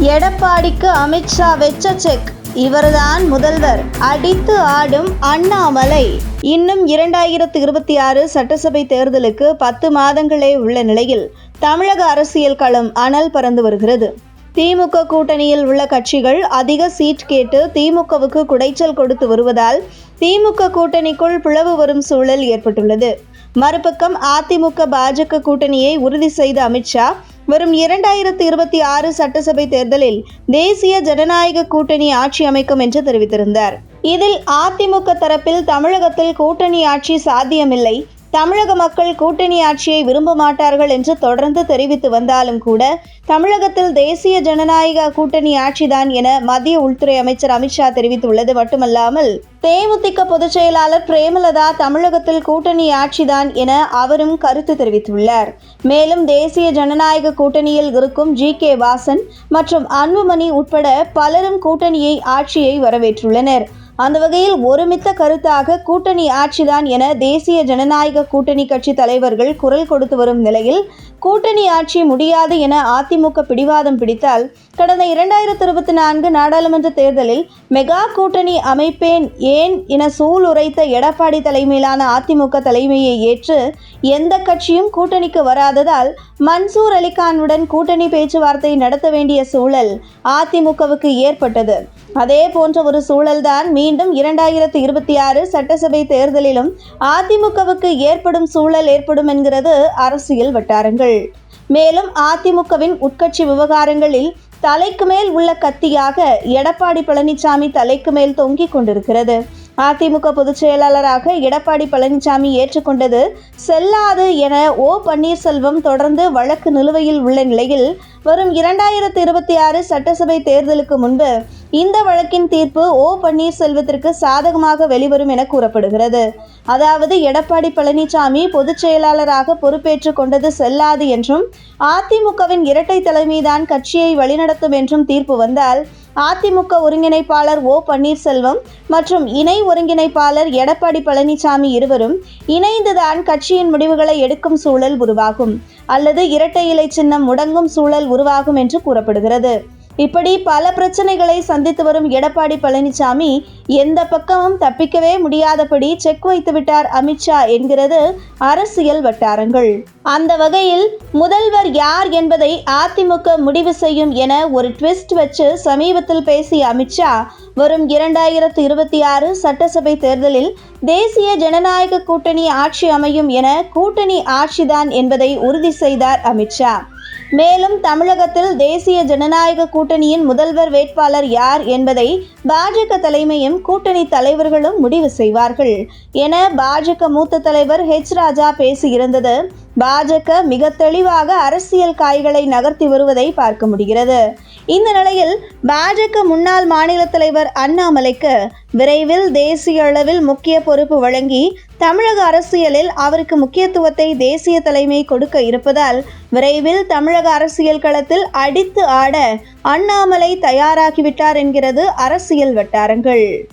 எடப்பாடிக்கு அமித்ஷா வெச்ச செக். இவர்தான் முதல்வர். அடித்து ஆடும் அண்ணாமலை. இன்னும் இரண்டாயிரத்து இருபத்தி ஆறு சட்டசபை தேர்தலுக்கு பத்து மாதங்களே உள்ள நிலையில் தமிழக அரசியல் களம் அனல் பறந்து வருகிறது. திமுக கூட்டணியில் உள்ள கட்சிகள் அதிக சீட் கேட்டு திமுகவுக்கு குடைச்சல் கொடுத்து வருவதால் திமுக கூட்டணிக்குள் பிளவு வரும் சூழல் ஏற்பட்டுள்ளது. மறுபக்கம் அதிமுக பாஜக கூட்டணியை உறுதி செய்த அமித்ஷா வரும் இரண்டாயிரத்தி இருபத்தி ஆறு சட்டசபை தேர்தலில் தேசிய ஜனநாயக கூட்டணி ஆட்சி அமைக்கும் என்று தெரிவித்திருந்தார். இதில் அதிமுக தரப்பில் தமிழகத்தில் கூட்டணி ஆட்சி சாத்தியமில்லை. தமிழக மக்கள் கூட்டணி ஆட்சியை விரும்ப மாட்டார்கள் என்று தொடர்ந்து தெரிவித்து வந்தாலும் கூட தமிழகத்தில் தேசிய ஜனநாயக கூட்டணி ஆட்சிதான் என மத்திய உள்துறை அமைச்சர் அமித்ஷா தெரிவித்துள்ளது மட்டுமல்லாமல் தேமுதிக பொதுச் செயலாளர் பிரேமலதா தமிழகத்தில் கூட்டணி ஆட்சிதான் என அவரும் கருத்து தெரிவித்துள்ளார். மேலும் தேசிய ஜனநாயக கூட்டணியில் இருக்கும் ஜி. கே. வாசன் மற்றும் அன்புமணி உட்பட பலரும் கூட்டணியை ஆட்சியை வரவேற்றுள்ளனர். அந்த வகையில் ஒருமித்த கருத்தாக கூட்டணி ஆட்சிதான் என தேசிய ஜனநாயக கூட்டணி கட்சி தலைவர்கள் குரல் கொடுத்து வரும் நிலையில் கூட்டணி ஆட்சி முடியாது என அதிமுக பிடிவாதம் பிடித்தால் கடந்த இரண்டாயிரத்தி இருபத்தி நான்கு நாடாளுமன்ற தேர்தலில் மெகா கூட்டணி அமைப்பேன் ஏன் என சூளுரைத்த எடப்பாடி தலைமையிலான அதிமுக தலைமையை ஏற்று எந்த கட்சியும் கூட்டணிக்கு வராததால் மன்சூர் அலிகானுடன் கூட்டணி பேச்சுவார்த்தை நடத்த வேண்டிய சூழல் அதிமுகவுக்கு ஏற்பட்டது. அதே போன்ற ஒரு சூழல்தான் மீண்டும் இரண்டாயிரத்து இருபத்தி ஆறு சட்டசபை தேர்தலிலும் அதிமுகவுக்கு ஏற்படும் சூழல் ஏற்படும் என்கிறது அரசியல் வட்டாரங்கள். மேலும் அதிமுகவின் உட்கட்சி விவகாரங்களில் தலைக்கு மேல் உள்ள கத்தியாக எடப்பாடி பழனிசாமி தலைக்கு மேல் தொங்கிக் கொண்டிருக்கிறது. அதிமுக பொதுச் செயலாளராக எடப்பாடி பழனிசாமி ஏற்றுக்கொண்டது செல்லாது என ஓ பன்னீர்செல்வம் தொடர்ந்து வழக்கு நிலுவையில் உள்ள நிலையில் வரும் இரண்டாயிரத்து இருபத்தி ஆறு சட்டசபை தேர்தலுக்கு முன்பு இந்த வழக்கின் தீர்ப்பு ஓ பன்னீர்செல்வத்திற்கு சாதகமாக வெளிவரும் என கூறப்படுகிறது. அதாவது எடப்பாடி பழனிசாமி பொதுச் செயலாளராக பொறுப்பேற்றுக் கொண்டது செல்லாது என்றும் அதிமுகவின் இரட்டை தலைமைதான் கட்சியை வழிநடத்தும் என்றும் தீர்ப்பு வந்தால் அதிமுக ஒருங்கிணைப்பாளர் ஓ பன்னீர்செல்வம் மற்றும் இணை ஒருங்கிணைப்பாளர் எடப்பாடி பழனிசாமி இருவரும் இணைந்துதான் கட்சியின் முடிவுகளை எடுக்கும் சூழல் உருவாகும். அல்லது இரட்டை இலை சின்னம் முடங்கும் சூழல் உருவாகும் என்று கூறப்படுகிறது. இப்படி பல பிரச்சனைகளை சந்தித்து வரும் எடப்பாடி பழனிசாமி எந்த பக்கமும் தப்பிக்கவே முடியாதபடி செக் வைத்து விட்டார் அமித்ஷா என்கிறது அரசியல் வட்டாரங்கள். அந்த வகையில் முதல்வர் யார் என்பதை அதிமுக முடிவு செய்யும் என ஒரு ட்விஸ்ட் வச்சு சமீபத்தில் பேசிய அமித்ஷா வரும் இரண்டாயிரத்து இருபத்தி ஆறு சட்டசபை தேர்தலில் தேசிய ஜனநாயக கூட்டணி ஆட்சி அமையும் என கூட்டணி ஆட்சிதான் என்பதை உறுதி செய்தார் அமித்ஷா மேலும் தமிழகத்தில் தேசிய ஜனநாயக கூட்டணியின் முதல்வர் வேட்பாளர் யார் என்பதை பாஜக தலைமையும் கூட்டணி தலைவர்களும் முடிவு செய்வார்கள் என பாஜக மூத்த தலைவர் ஹெச் ராஜா பேசியிருந்தது. பாஜக மிக தெளிவாக அரசியல் காய்களை நகர்த்தி வருவதை பார்க்க முடிகிறது. இந்த நிலையில் பாஜக முன்னாள் மாநில தலைவர் அண்ணாமலைக்கு விரைவில் தேசிய அளவில் முக்கிய பொறுப்பு வழங்கி தமிழக அரசியலில் அவருக்கு முக்கியத்துவத்தை தேசிய தலைமை கொடுக்க இருப்பதால் விரைவில் தமிழக அரசியல் களத்தில் அடித்து ஆட அண்ணாமலை தயாராகிவிட்டார் என்கிறது அரசியல் வட்டாரங்கள்.